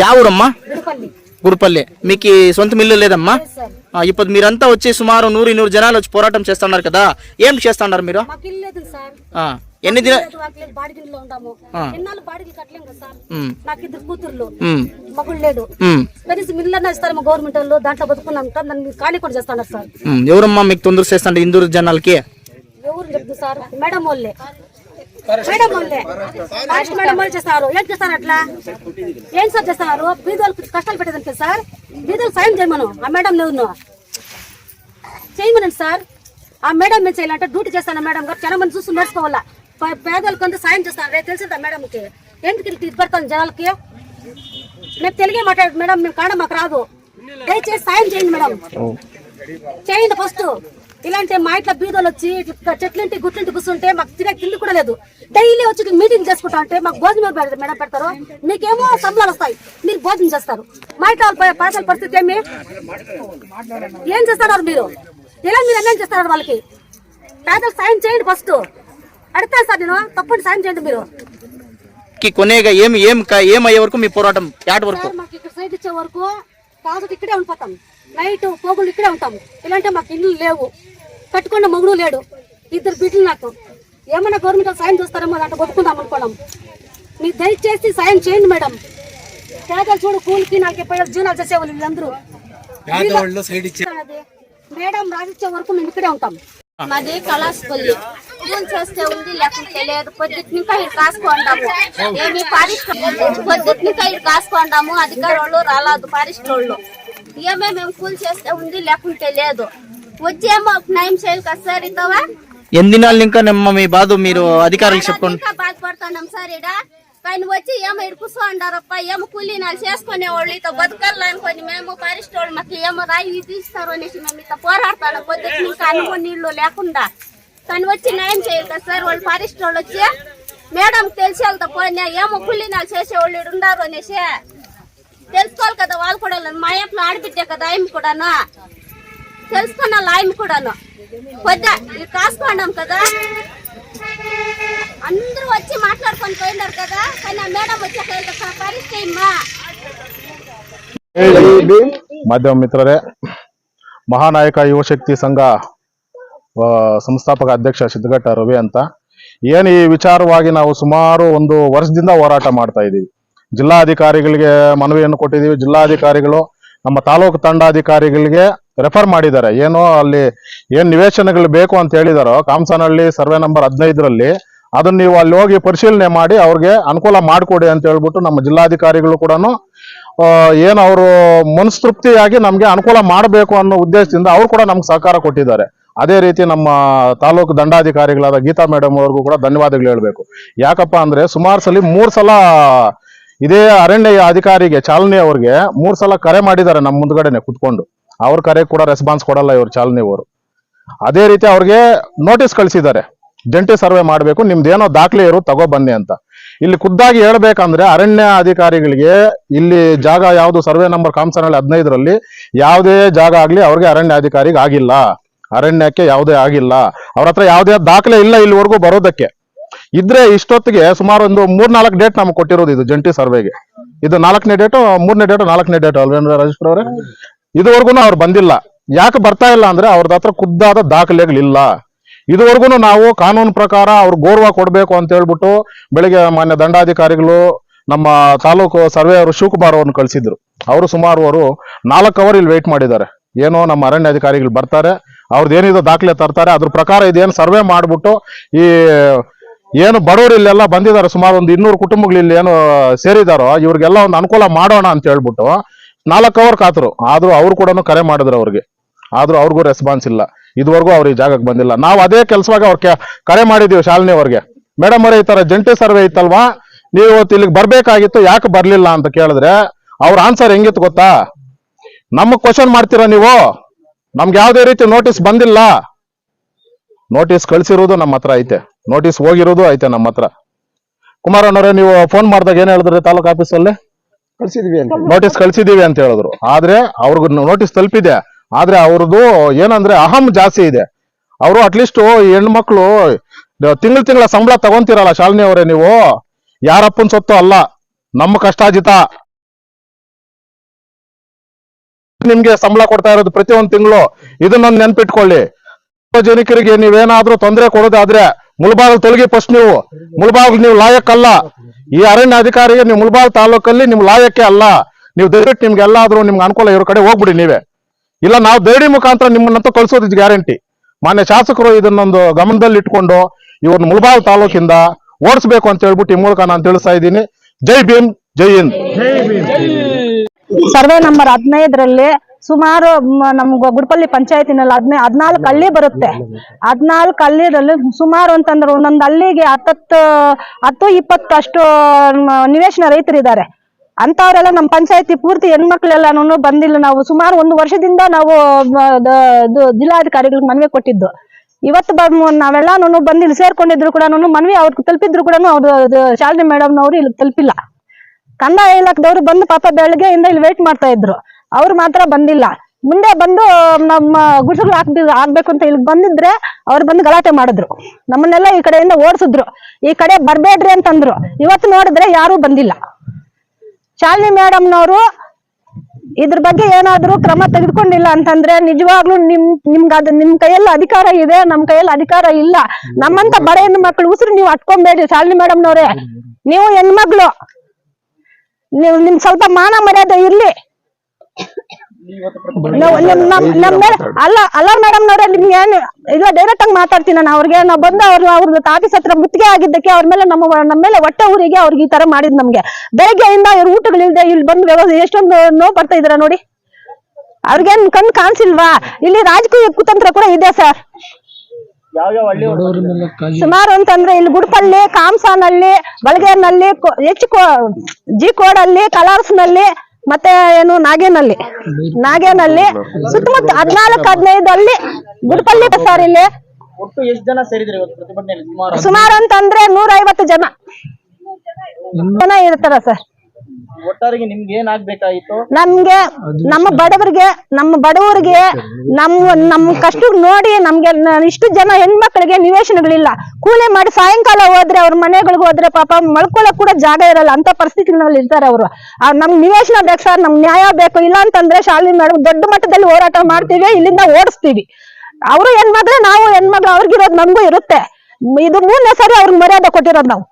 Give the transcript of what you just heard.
Yeah ఊరమ్మా Gudipalli మీకు సొంత mill లేదమ్మా ఇప్పుడు మీరంతా వచ్చి సుమారు నూరు నూరు జనాలు వచ్చి పోరాటం చేస్తున్నారు కదా. ఏం చేస్తున్నారు మీరు? ఎన్ని దిన లేదు, మాకు లేదు, బాడిగిల్లో ఉంటాము. ఎన్నాళ్ళు బాడిగిలు కట్టలేం కదా సార్ ఉమ్, నాకు ఇద్దరు కూతుర్లు. ఉమ్, మగుడు లేడు. ఉమ్, కనీసం ఇల్లు అన్నా ఇస్తారు మా గవర్నమెంట్ వాళ్ళు దాంట్లో బతుకున్నాం సార్ నన్ను మీరు ఖాళీ కూడా చేస్తున్నారు సార్ ఉమ్. ఎవరమ్మా మీకు తొందర చేస్తాండి ఇందూరు జనాలకి? ఎవరు చెప్తుంది సార్ మేడం వాళ్ళే. మేడం లాస్ట్ మేడం వాళ్ళు చేస్తారు? ఏం చేస్తారు అట్లా? ఏం సార్ చేస్తున్నారు బీదోళ్ళకి కష్టాలు పెట్టేదానికి సార్? బీదోళ్ళకి సాయం చేయమను. ఆ మేడం నువ్వు. చేయమనండి సార్. ఆ మేడం ఏం చేయాలంటే డ్యూటీ చేస్తాను మేడం గారు. చాలా మంది చూసి నేర్చుకోవాలా పేదలకు అంతా సాయం చేస్తాను. రేపు తెలిసిందా మేడంకి? ఎందుకు ఇట్లా ఇది పెడతాను జనాలకి? మేము తెలుగే మాట్లాడు మేడం మేము కాడ మాకు రాదు. దయచేసి సాయం చేయండి మేడం. చేయండి ఫస్ట్. ఇలాంటి మా ఇంట్లో బీదోలు వచ్చి ఇట్లా చెట్లింటి గుట్లింటి కూర్చుంటే మాకు తినే తిండి కూడా లేదు. డైలీ వచ్చి మీటింగ్ చేసుకుంటా అంటే మాకు భోజనం మేడం పెడతారు? మీకేమో సంబలాలు వస్తాయి. మీరు భోజనం చేస్తారు. మా ఇంట్లో వాళ్ళ ప- పేదల పరిస్థితి ఏమి? ఏం చేస్తున్నారు మీరు? ఎలా మీరు అన్యాయం చేస్తున్నారు వాళ్ళకి? పేదలకు సాయం చేయండి ఫస్ట్ అడుగుతాను సార్ నేను తప్పని సాయం చేయండి మీరు. కి కొనేగా ఏం ఏం క- ఏం అయ్యే వరకు మీ పోరాటం యాట వరకు? సార్ మాకు ఇక్కడ సైడ్ ఇచ్చే వరకు కాదు ఇక్కడే ఉండిపోతాం. నైట్ పోగులు ఇక్కడే ఉంటాం ఇలాంటి మాకు ఇల్లు లేవు. కట్టుకున్న మగుడు లేడు. ఇద్దరు బిడ్డలు నాకు. ఏమన్నా గవర్నమెంట్ సాయం చేస్తారేమో దాంట్లో బతుకుందాం అనుకోవడం మీరు దయచేసి సాయం చేయండి మేడం. పేదలు చూడు కూలికి నాకు పోయి జీవనాలు చేసేవాళ్ళు వీళ్ళందరూ. మేడం రాసిచ్చే వరకు మేము ఇక్కడే ఉంటాం. మాది కళాస్పల్లి ఫోన్ చేస్తే ఉంది లేకుంటే లేదు. పొద్దుటి ఇంకా ఇక్కడ కాసుకుంటాము ఏమి ఫారెస్ట్ పొద్దుటి ఇంకా ఇక్కడ కాసుకుంటాము అధికారులు రాలేదు ఫారెస్ట్ వాళ్ళు ఏమే మేము కూల్ చేస్తే ఉంది లేకుంటే లేదు. వచ్చేమో నయం చేయాలి కదా సార్ ఇతవా ఎన్ని దినాలు ఇంకా మీ బాధ? మీరు అధికారులకు చెప్పుకోండి ఇంకా బాధపడుతున్నాం సార్ ఇడ కానీ వచ్చి ఏమో ఇక్కడ కూర్చోండారప్ప ఏమో కూలీ నాలు చేసుకునే వాళ్ళు ఇత బతకాలి అనుకొని మేము ఫారెస్ట్ వాళ్ళు మాకు ఏమో రాయి ఇది ఇస్తారు అనేసి మేము ఇత పోరాడతాను పొద్దున్న ఇంకా అన్నం నీళ్ళు లేకుండా. కానీ వచ్చి న్యాయం చేయాలి కదా సార్ వాళ్ళు ఫారెస్ట్ వాళ్ళు వచ్చి మేడం తెలిసి వెళ్తా పోయినా ఏమో కూలీ నాలు చేసేవాళ్ళు ఉండారు అనేసి తెలుసుకోవాలి కదా వాళ్ళు కూడా మా ఇంట్లో ఆడబిడ్డే కదా ఆయన కూడాను తెలుసుకున్న ఆయన కూడాను పొద్దు ఇది కాసుకున్నాం కదా అందరూ వచ్చి మాట్లాడుకొని పోయినారు కదా కానీ ఆ మేడం వచ్చాక పరిస్థితి అమ్మా ಮಾಧ್ಯಮ ಮಿತ್ರರೇ ಮಹಾನಾಯಕ ಯುವಶಕ್ತಿ ಸಂಘ ಆ, ಸಂಸ್ಥಾಪಕ ಅಧ್ಯಕ್ಷ ಸಿದ್ದಘಟ್ಟ ರವಿ ಅಂತ ಏನು ಈ ವಿಚಾರವಾಗಿ ನಾವು ಸುಮಾರು ಒಂದು ವರ್ಷದಿಂದ ಹೋರಾಟ ಮಾಡ್ತಾ ಇದ್ದೀವಿ ಜಿಲ್ಲಾಧಿಕಾರಿಗಳಿಗೆ ಮನವಿಯನ್ನು ಕೊಟ್ಟಿದ್ದೀವಿ. ಜಿಲ್ಲಾಧಿಕಾರಿಗಳು ನಮ್ಮ ತಾಲೂಕು ತಂಡಾಧಿಕಾರಿಗಳಿಗೆ ರೆಫರ್ ಮಾಡಿದ್ದಾರೆ. ಏನು ಅಲ್ಲಿ ಏನು ನಿವೇಶನಗಳು ಬೇಕು ಅಂತ ಹೇಳಿದಾರೋ ಕಾಮಸನಹಳ್ಳಿ ಸರ್ವೆ ನಂಬರ್ ಹದಿನೈದರಲ್ಲಿ ಅದನ್ನ ನೀವು ಅಲ್ಲಿ ಹೋಗಿ ಪರಿಶೀಲನೆ ಮಾಡಿ ಅವ್ರಿಗೆ ಅನುಕೂಲ ಮಾಡಿಕೊಡಿ ಅಂತ ಹೇಳ್ಬಿಟ್ಟು ನಮ್ಮ ಜಿಲ್ಲಾಧಿಕಾರಿಗಳು ಕೂಡ ಏನು ಅವರು ಮನಸ್ತೃಪ್ತಿಯಾಗಿ ನಮಗೆ ಅನುಕೂಲ ಮಾಡಬೇಕು ಅನ್ನೋ ಉದ್ದೇಶದಿಂದ ಅವರು ಕೂಡ ನಮ್ಗೆ ಸಹಕಾರ ಕೊಟ್ಟಿದ್ದಾರೆ. ಅದೇ ರೀತಿ ನಮ್ಮ ತಾಲೂಕು ದಂಡಾಧಿಕಾರಿಗಳಾದ ಗೀತಾ ಮೇಡಮ್ ಅವ್ರಿಗೂ ಕೂಡ ಧನ್ಯವಾದಗಳು ಹೇಳ್ಬೇಕು. ಯಾಕಪ್ಪ ಅಂದ್ರೆ ಸುಮಾರು ಸಲ ಮೂರು ಸಲ ಇದೇ ಅರಣ್ಯ ಅಧಿಕಾರಿಗೆ, ಚಾಲನೆ ಅವ್ರಿಗೆ ಮೂರ್ ಸಲ ಕರೆ ಮಾಡಿದ್ದಾರೆ ನಮ್ಮ ಮುಂದ್ಗಡೆನೆ ಕುತ್ಕೊಂಡು. ಅವ್ರ ಕರೆ ಕೂಡ ರೆಸ್ಪಾನ್ಸ್ ಕೊಡಲ್ಲ ಇವ್ರ ಚಾಲನೆ ಅವರು. ಅದೇ ರೀತಿ ಅವ್ರಿಗೆ ನೋಟಿಸ್ ಕಳಿಸಿದ್ದಾರೆ. ಜಂಟಿ ಸರ್ವೆ ಮಾಡಬೇಕು, ನಿಮ್ದೇನೋ ದಾಖಲೆ ಇರು, ತಗೋ ಬನ್ನಿ ಅಂತ. ಇಲ್ಲಿ ಖುದ್ದಾಗಿ ಹೇಳ್ಬೇಕಂದ್ರೆ ಅರಣ್ಯ ಅಧಿಕಾರಿಗಳಿಗೆ ಇಲ್ಲಿ ಜಾಗ ಯಾವುದು, ಸರ್ವೆ ನಂಬರ್ ಕಾಮ್ಸನಲ್ಲಿ ಹದಿನೈದರಲ್ಲಿ ಯಾವುದೇ ಜಾಗ ಆಗ್ಲಿ ಅವ್ರಿಗೆ ಅರಣ್ಯ ಅಧಿಕಾರಿಗೆ ಆಗಿಲ್ಲ. ಅರಣ್ಯಕ್ಕೆ ಯಾವುದೇ ಆಗಿಲ್ಲ. ಅವ್ರ ಹತ್ರ ಯಾವುದೇ ದಾಖಲೆ ಇಲ್ಲ ಇಲ್ಲಿವರೆಗೂ ಬರೋದಕ್ಕೆ. ಇದ್ರೆ ಇಷ್ಟೊತ್ತಿಗೆ ಸುಮಾರು ಒಂದು ಮೂರ್ನಾಲ್ಕು ಡೇಟ್ ನಮ್ಗೆ ಕೊಟ್ಟಿರೋದು ಇದು ಜಂಟಿ ಸರ್ವೆಗೆ. ಇದು ನಾಲ್ಕನೇ ಡೇಟು ಮೂರನೇ ಡೇಟು ನಾಲ್ಕನೇ ಡೇಟ್ ಅಲ್ವೇಂದ್ರ ರಾಜೇಶ್ವರ ಅವರೇ? ಇದುವರೆಗೂ ಅವ್ರು ಬಂದಿಲ್ಲ. ಯಾಕೆ ಬರ್ತಾ ಇಲ್ಲ ಅಂದ್ರೆ ಅವ್ರದ್ದು ಹತ್ರ ಖುದ್ದಾದ ದಾಖಲೆಗಳಿಲ್ಲ. ಇದುವರೆಗೂ ನಾವು ಕಾನೂನು ಪ್ರಕಾರ ಅವ್ರು ಗೌರವ ಕೊಡಬೇಕು ಅಂತ ಹೇಳ್ಬಿಟ್ಟು ಬೆಳಿಗ್ಗೆ ಮಾನ್ಯ ದಂಡಾಧಿಕಾರಿಗಳು ನಮ್ಮ ತಾಲೂಕು ಸರ್ವೆ ಅವರು ಶಿವಕುಮಾರ್ ಅವ್ರನ್ನ ಕಳಿಸಿದ್ರು. ಅವರು ಸುಮಾರು ಅವರು ನಾಲ್ಕು ಅವರ್ ಇಲ್ಲಿ ವೆಯ್ಟ್ ಮಾಡಿದ್ದಾರೆ. ಏನೋ ನಮ್ಮ ಅರಣ್ಯ ಅಧಿಕಾರಿಗಳು ಬರ್ತಾರೆ. ಅವ್ರದ್ದು ಏನಿದೆ ದಾಖಲೆ ತರ್ತಾರೆ. ಅದ್ರ ಪ್ರಕಾರ ಇದೇನು ಸರ್ವೆ ಮಾಡ್ಬಿಟ್ಟು ಈ ಏನು ಬಡವರು ಇಲ್ಲೆಲ್ಲ ಬಂದಿದ್ದಾರೆ ಸುಮಾರು ಒಂದು ಇನ್ನೂರು ಕುಟುಂಬಗಳು ಇಲ್ಲಿ ಏನು ಸೇರಿದಾರೋ, ಇವ್ರಿಗೆಲ್ಲ ಒಂದು ಅನುಕೂಲ ಮಾಡೋಣ ಅಂತ ಹೇಳ್ಬಿಟ್ಟು ನಾಲ್ಕು ಅವರ್ ಕಾತರು. ಆದ್ರೂ ಅವ್ರು ಕೂಡ ಕರೆ ಮಾಡಿದ್ರು ಅವ್ರಿಗೆ. ಆದ್ರೂ ಅವ್ರಿಗೂ ರೆಸ್ಪಾನ್ಸ್ ಇಲ್ಲ. ಇದುವರೆಗೂ ಅವ್ರು ಈ ಜಾಗಕ್ಕೆ ಬಂದಿಲ್ಲ. ನಾವು ಅದೇ ಕೆಲಸವಾಗಿ ಅವ್ರ ಕರೆ ಮಾಡಿದೀವಿ ಶಾಲಿನಿ ಅವ್ರಿಗೆ. ಮೇಡಮ್ ಅವರೇ, ಈ ತರ ಜಂಟಿ ಸರ್ವೆ ಇತ್ತಲ್ವಾ? ನೀವು ಇವತ್ತು ಇಲ್ಲಿಗೆ ಬರ್ಬೇಕಾಗಿತ್ತು, ಯಾಕೆ ಬರ್ಲಿಲ್ಲ? ಅಂತ ಕೇಳಿದ್ರೆ, ಅವ್ರ ಆನ್ಸರ್ ಹೆಂಗಿತ್ತು ಗೊತ್ತಾ? ನಮಗ್ ಕ್ವಶನ್ ಮಾಡ್ತೀರಾ ನೀವು? ನಮ್ಗೆ ಯಾವುದೇ ರೀತಿ ನೋಟಿಸ್ ಬಂದಿಲ್ಲ. ನೋಟಿಸ್ ಕಳ್ಸಿರೋದು ನಮ್ಮ ಹತ್ರ ಐತೆ. ನೋಟಿಸ್ ಹೋಗಿರೋದು ಐತೆ ನಮ್ಮ ಹತ್ರ. ಕುಮಾರಣ್ಣವ್ರೆ ನೀವು ಫೋನ್ ಮಾಡಿದಾಗ ಏನ್ ಹೇಳಿದ್ರೆ ತಾಲೂಕ್ ಆಫೀಸಲ್ಲಿ ಕಳ್ಸಿದ್ವಿ ಅಂತ. ನೋಟಿಸ್ ಕಳ್ಸಿದೀವಿ ಅಂತ ಹೇಳಿದ್ರು. ಆದ್ರೆ ಅವ್ರಿಗೂ ನೋಟಿಸ್ ತಲುಪಿದೆ. ಆದ್ರೆ ಅವ್ರದ್ದು ಏನಂದ್ರೆ ಅಹಂ ಜಾಸ್ತಿ ಇದೆ. ಅವರು ಅಟ್ಲೀಸ್ಟ್ ಹೆಣ್ಮಕ್ಳು ತಿಂಗಳ ತಿಂಗಳ ಸಂಬಳ ತಗೊಂತಿರಲ್ಲ ಶಾಲಿನಿ ಅವರೇ ನೀವು? ಯಾರಪ್ಪನ್ ಸೊತ್ತು ಅಲ್ಲ. ನಮ್ಮ ಕಷ್ಟಾಜಿತ ನಿಮ್ಗೆ ಸಂಬಳ ಕೊಡ್ತಾ ಇರೋದು ಪ್ರತಿ ಪ್ರತಿಯೊಂದು ತಿಂಗಳು. ಇದನ್ನ ನೆನ್ಪಿಟ್ಕೊಳ್ಳಿ. ಸಾರ್ವಜನಿಕರಿಗೆ ನೀವೇನಾದ್ರೂ ತೊಂದರೆ ಕೊಡೋದಾದ್ರೆ ಮುಳಬಾಗಿಲು ತೊಲಗಿ ಫಸ್ಟ್ ನೀವು. ಮುಳಬಾಗಿಲು ನೀವು ಲಾಯಕ್ಕಲ್ಲ. ಈ ಅರಣ್ಯ ಅಧಿಕಾರಿಗೆ ನೀವು ಮುಳಬಾಗಿಲು ತಾಲೂಕಲ್ಲಿ ನಿಮ್ ಲಾಯಕ್ಕೆ ಅಲ್ಲ. ನೀವು ದಯವಿಟ್ಟು ನಿಮ್ಗೆ ಎಲ್ಲಾದ್ರೂ ನಿಮ್ಗೆ ಅನುಕೂಲ ಇರೋ ಕಡೆ ಹೋಗ್ಬಿಡಿ ನೀವೇ. ಇಲ್ಲ ನಾವು ದೈಡಿ ಮುಖಾಂತರ ನಿಮ್ಮನ್ನಂತ ಕಳ್ಸೋದು ಗ್ಯಾರಂಟಿ ಮಾನ್ಯ ಶಾಸಕರು ಇದನ್ನೊಂದು ಗಮನದಲ್ಲಿ ಇಟ್ಕೊಂಡು ಇವ್ರನ್ನ ತಾಲೂಕಿಂದ ಓಡಿಸ್ಬೇಕು ಅಂತ ಹೇಳ್ಬಿಟ್ಟು ಈ ಮೂಲಕ ನಾನು ತಿಳಿಸ್ತಾ ಇದ್ದೀನಿ. ಜೈ ಭೀಮ್, ಜೈ ಹಿಂದ್. ಸರ್ವೆ ನಂಬರ್ ಹದಿನೈದರಲ್ಲಿ ಸುಮಾರು ನಮ್ ಗುಡ್ಪಲ್ಲಿ ಪಂಚಾಯತಿನಲ್ಲಿ ಹದಿನೈ, ಹದಿನಾಲ್ಕು ಹಳ್ಳಿ ಬರುತ್ತೆ. ಹದಿನಾಲ್ಕು ಹಳ್ಳಿದಲ್ಲಿ ಸುಮಾರು ಅಂತಂದ್ರೆ ಒಂದೊಂದು ಹಳ್ಳಿಗೆ ಹತ್ತತ್ತು, ಹತ್ತು ಇಪ್ಪತ್ತಷ್ಟು ನಿವೇಶನ ರೈತರಿದ್ದಾರೆ. ಅಂತವ್ರೆಲ್ಲ ನಮ್ಮ ಪಂಚಾಯತಿ ಪೂರ್ತಿ ಹೆಣ್ಮಕ್ಳೆಲ್ಲಾನು ಬಂದಿಲ್ಲ. ನಾವು ಸುಮಾರು ಒಂದು ವರ್ಷದಿಂದ ನಾವು ಜಿಲ್ಲಾಧಿಕಾರಿಗಳಿಗೆ ಮನವಿ ಕೊಟ್ಟಿದ್ದು. ಇವತ್ತು ನಾವೆಲ್ಲಾನು ಬಂದು ಇಲ್ಲಿ ಸೇರ್ಕೊಂಡಿದ್ರು ಕೂಡ ಮನವಿ ಅವ್ರಿಗೆ ತಲುಪಿದ್ರು ಕೂಡ ಅವ್ರು ಶಾಲಿನಿ ಮೇಡಮ್ನವರು ಇಲ್ಲಿ ತಲುಪಿಲ್ಲ. ಕಂದಾಯ ಇಲಾಖೆದವರು ಬಂದು ಪಾಪ ಬೆಳಗ್ಗೆಯಿಂದ ಇಲ್ಲಿ ವೇಟ್ ಮಾಡ್ತಾ ಇದ್ರು. ಅವ್ರು ಮಾತ್ರ ಬಂದಿಲ್ಲ. ಮುಂದೆ ಬಂದು ನಮ್ಮ ಗುಡಿಸಲು ಹಾಕ್ಬಿ ಆಗ್ಬೇಕು ಅಂತ ಇಲ್ಲಿ ಬಂದಿದ್ರೆ ಅವ್ರು ಬಂದು ಗಲಾಟೆ ಮಾಡಿದ್ರು. ನಮ್ಮನ್ನೆಲ್ಲ ಈ ಕಡೆಯಿಂದ ಓಡಿಸಿದ್ರು. ಈ ಕಡೆ ಬರ್ಬೇಡ್ರಿ ಅಂತಂದ್ರು. ಇವತ್ತು ನೋಡಿದ್ರೆ ಯಾರೂ ಬಂದಿಲ್ಲ. ಶಾಲಿನಿ ಮೇಡಮ್ನವರು ಇದ್ರ ಬಗ್ಗೆ ಏನಾದ್ರೂ ಕ್ರಮ ತೆಗೆದುಕೊಂಡಿಲ್ಲ ಅಂತಂದ್ರೆ ನಿಜವಾಗ್ಲೂ ನಿಮ್, ನಿಮ್ಗೆ ಅದು ನಿಮ್ ಕೈಯಲ್ಲಿ ಅಧಿಕಾರ ಇದೆ, ನಮ್ ಕೈಯಲ್ಲಿ ಅಧಿಕಾರ ಇಲ್ಲ. ನಮ್ಮಂತ ಬಡ ಹೆಣ್ಣು ಮಕ್ಳು ಉಸಿರು ನೀವು ಅಟ್ಕೊಂಬೇಡಿ ಶಾಲಿನಿ ಮೇಡಮ್ನವ್ರೆ. ನೀವು ಹೆಣ್ಮಗ್ಳು ನೀವು ನಿಮ್ ಸ್ವಲ್ಪ ಮಾನ ಮರ್ಯಾದೆ ಇರ್ಲಿ ನಾವು ನಿಮ್ ನಮ್ ನಮ್ ಮೇಲೆ ಅಲ್ಲ ಅಲ್ಲ ಮೇಡಮ್ ನೋಡ್ರಿ ನಿಮ್ಗೆ ಏನು ಇಲ್ಲ ಡೈರೆಕ್ಟ್ ಆಗಿ ಮಾತಾಡ್ತೀನಿ ನಾನು. ಅವ್ರಿಗೆ ನಾವು ಬಂದು ಅವ್ರ ಅವ್ರದ್ದು ಆಫೀಸ್ ಹತ್ರ ಮುತ್ತಿಗೆ ಆಗಿದ್ದಕ್ಕೆ ಅವ್ರ ಮೇಲೆ ನಮ್ಮ ನಮ್ಮ ಮೇಲೆ ಹೊಟ್ಟೆ ಊರಿಗೆ ಅವ್ರಿಗೆ ಈ ತರ ಮಾಡಿದ್ ನಮ್ಗೆ. ಬೆಳಗ್ಗೆಯಿಂದ ಇವ್ರ ಊಟಗಳಿಲ್ದೆ ಇಲ್ಲಿ ಬಂದು ವ್ಯವಸ್ಥೆ ಎಷ್ಟೊಂದು ನೋವು ಬರ್ತಾ ಇದ್ರ ನೋಡಿ. ಅವ್ರಿಗೇನ್ ಕಣ್ ಕಾಣಿಸಿಲ್ವಾ? ಇಲ್ಲಿ ರಾಜಕೀಯ ಕುತಂತ್ರ ಕೂಡ ಇದೆ ಸರ್ ಸುಮಾರು ಅಂತಂದ್ರೆ ಇಲ್ಲಿ ಗುಡ್ಪಲ್ಲಿ ಕಾಮ್ಸಾನಲ್ಲಿ ಬಳಗೇರ್ನಲ್ಲಿ ಎಚ್ ಜಿ ಕೋಡಲ್ಲಿ ಕಲಾರ್ಸ್ನಲ್ಲಿ ಮತ್ತೆ ಏನು ನಾಗೇನಲ್ಲಿ ನಾಗೇನಲ್ಲಿ ಸುತ್ತಮುತ್ತ ಹದ್ನಾಲ್ಕು ಹದಿನೈದಲ್ಲಿ ಗುಡ್ಪಲ್ಲಿ ಸರ್ ಇಲ್ಲಿ ಒಟ್ಟು ಎಷ್ಟು ಜನ ಸೇರಿದ್ರಿ ಸುಮಾರು? ಅಂತಂದ್ರೆ ನೂರ ಐವತ್ತು ಜನ ಜನ ಇರ್ತಾರ ಸರ್. ಒಟ್ಟಾರೆಗೆ ನಿಮ್ಗೆ ಏನಾಗ್ಬೇಕಾಗಿತ್ತು ನಮ್ಗೆ ನಮ್ಮ ಬಡವರಿಗೆ ನಮ್ಮ ಬಡವರಿಗೆ ನಮ್ಮ ನಮ್ ಕಷ್ಟ ನೋಡಿ ನಮ್ಗೆ ನ- ಇಷ್ಟು ಜನ ಹೆಣ್ಮಕ್ಳಿಗೆ ನಿವೇಶನಗಳಿಲ್ಲ. ಕೂಲಿ ಮಾಡಿ ಸಾಯಂಕಾಲ ಹೋದ್ರೆ ಅವ್ರ ಮನೆಗಳಿಗೆ ಹೋದ್ರೆ ಪಾಪ ಮಲ್ಕೊಳಕ್ ಕೂಡ ಜಾಗ ಇರಲ್ಲ. ಅಂತ ಪರಿಸ್ಥಿತಿನಲ್ಲಿ ಇರ್ತಾರೆ ಅವರು. ನಮ್ಗೆ ನಿವೇಶನ ಬೇಕು ಸರ್ ನಮ್ಗೆ ನ್ಯಾಯ ಬೇಕು. ಇಲ್ಲ ಅಂತಂದ್ರೆ ಶಾಲೆ ಮೇಡಮ್ ದೊಡ್ಡ ಮಟ್ಟದಲ್ಲಿ ಹೋರಾಟ ಮಾಡ್ತೀವಿ ಇಲ್ಲಿಂದ ಓಡಿಸ್ತೀವಿ. ಅವರು ಹೆಣ್ಮಗ್ರೆ ನಾವು ಹೆಣ್ಮಕ್ಳು ಅವ್ರಿಗಿರೋದು ನಮಗೂ ಇರುತ್ತೆ. ಇದು ಮೂರನೇ ಸಾರಿ ಅವ್ರಿಗೆ ಮರ್ಯಾದೆ ಕೊಟ್ಟಿರೋದು ನಾವು.